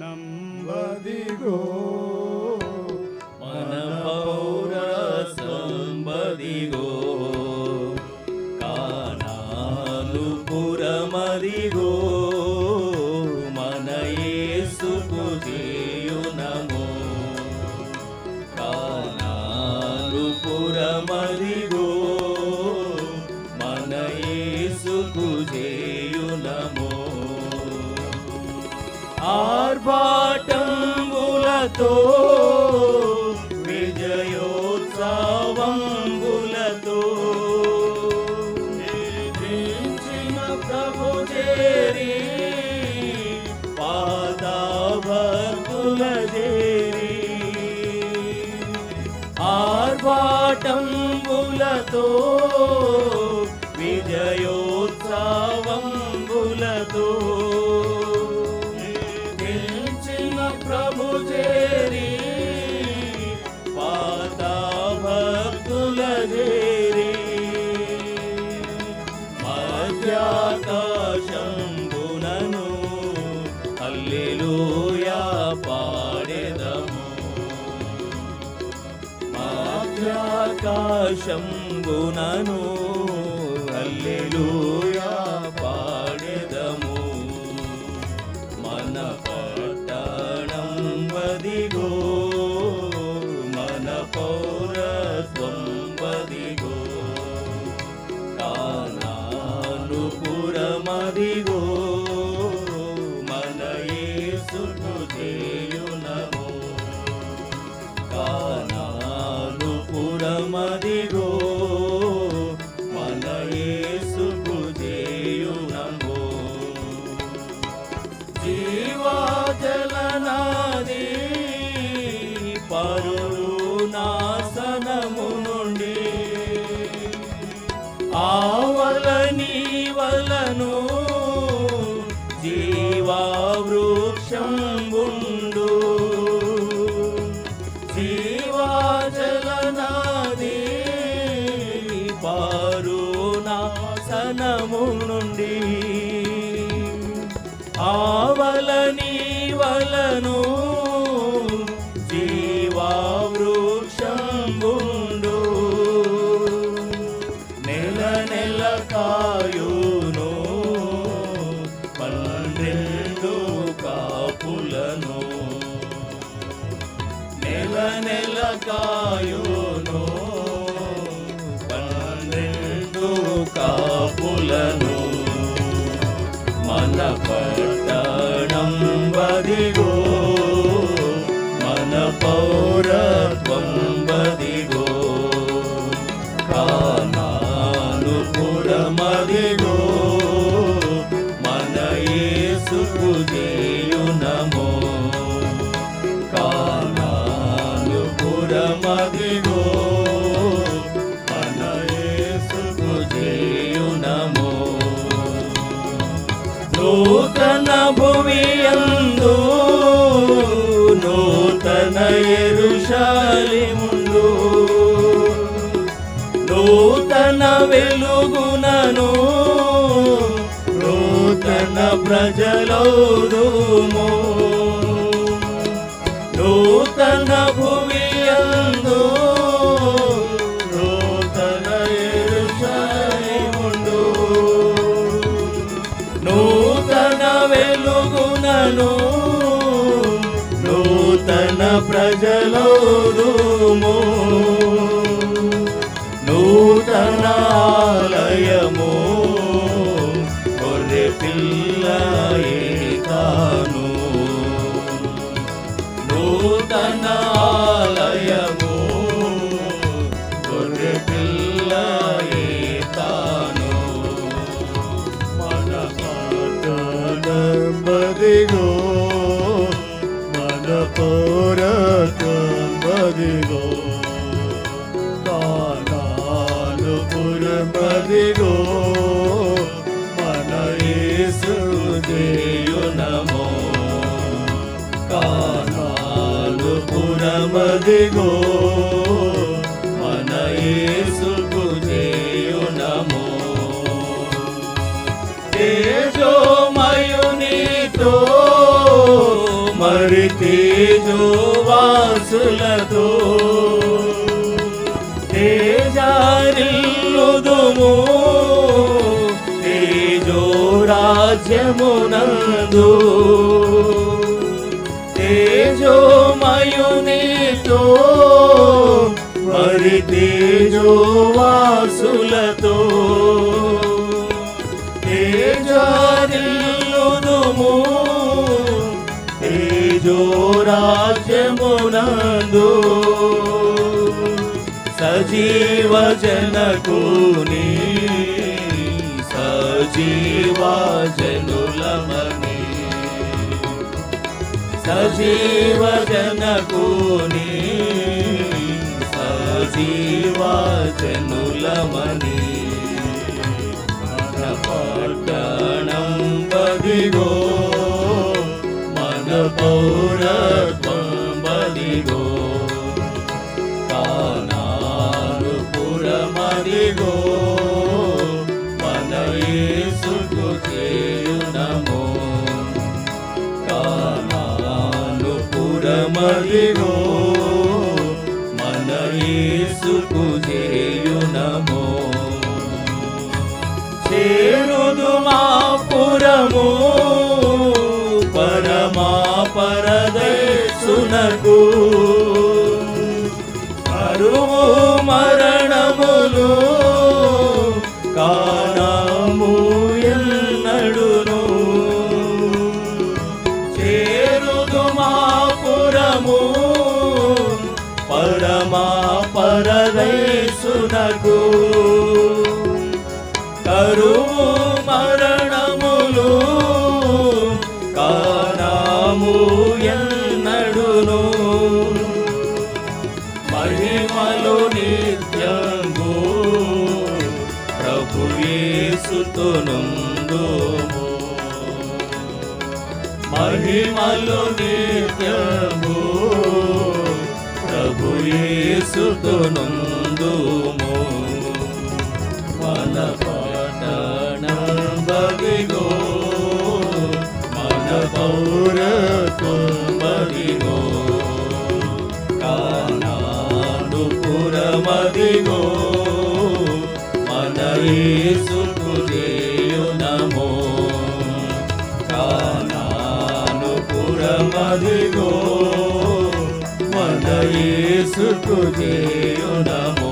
ನಂಬದಿಗೋ ఆర్భాటంబులతో విజయోత్సవంబులతో. నిలిచిన ప్రభు చేరి పాదాభక్తుల చేరి ఆర్భాటంబులతో విజయోత్సవంబులతో. శంభునను అల్లెలుయా పాడెదము. మన పట్టణం వదిగో మన పౌరత్వం వదిగో కానాను పురమదిగో మన యేసుకు చేయునము. కానాను పురమదిగో జీవాజలనాది పరులు నాశనము నుండి ఆవలని వలను జీవావృక్షం ఉండు జీవాజలనాది పారునాశనము నుండి వలను జీవావృక్షంబుండు. నెల నెల కాయును పన్నెండు కాపులను. నెల నెల కాయును పన్నెండు కాపులను. మన యేసుకు చేయునమో కానాను పురమదిగో. మన యేసుకు చేయునమో. నూతన భువియందు నూతన ఎరుషాలిముందు నూతన వెలుగునను నూతన ప్రజలౌదుము. నూతన భూమి అందు నూతన ఎరుషాలిముందు నూతన వెలుగునను నూతన ప్రజలోదుము. నూతన ఆలయము పట్టణం బదిగో మన పౌరత్వం బదిగో కానాలు పురమదిగో మన యేసు చేయునమో కానాలు పురమదిగో మన యేసుకు చేయునమో తేజోమయునితో మరి తేజోవాసులతో తేజారిల్లుదుము. తేజో రాజ్యమునందు తేజోమయునితో మరి తేజోవాసులతో తేజారిల్లుదుము. రాజ్యమునందు సజీవ జనకుని సజీవ జనులమని. సజీవ జనకుని సజీవ జనులమని. మన యేసుకు చేయునమో కానాను పురమదిగో మన యేసుకు చేయునమో చేరుదు మా పురము పరమా పరదేశునకు సునకు కానము ఎన్నడును చేరుదు మా పరమా పరదేశునకు. కరువు మరణములు కానాము ఎన్నడును యేసుతో మహిమలు నిత్యము. ప్రభు యేసుతో నందుము యేసుకు చేయునమో కానాను పురమదిగో. మన యేసుకు చేయునమో